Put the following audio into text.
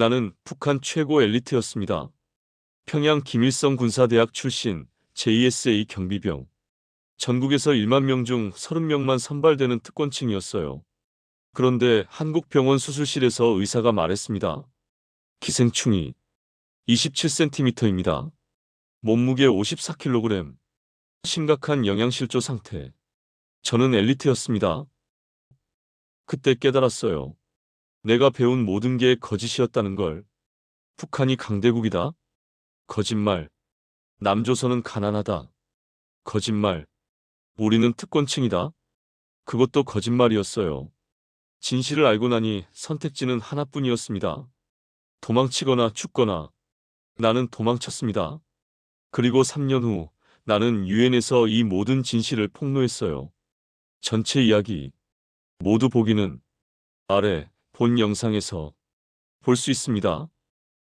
나는 북한 최고 엘리트였습니다. 평양 김일성 군사대학 출신 JSA 경비병. 전국에서 1만 명 중 30명만 선발되는 특권층이었어요. 그런데 한국병원 수술실에서 의사가 말했습니다. 기생충이 27cm입니다. 몸무게 54kg. 심각한 영양실조 상태. 저는 엘리트였습니다. 그때 깨달았어요. 내가 배운 모든 게 거짓이었다는 걸. 북한이 강대국이다. 거짓말. 남조선은 가난하다. 거짓말. 우리는 특권층이다. 그것도 거짓말이었어요. 진실을 알고 나니 선택지는 하나뿐이었습니다. 도망치거나 죽거나. 나는 도망쳤습니다. 그리고 3년 후 나는 유엔에서 이 모든 진실을 폭로했어요. 전체 이야기 모두 보기는 아래 본 영상에서 볼 수 있습니다.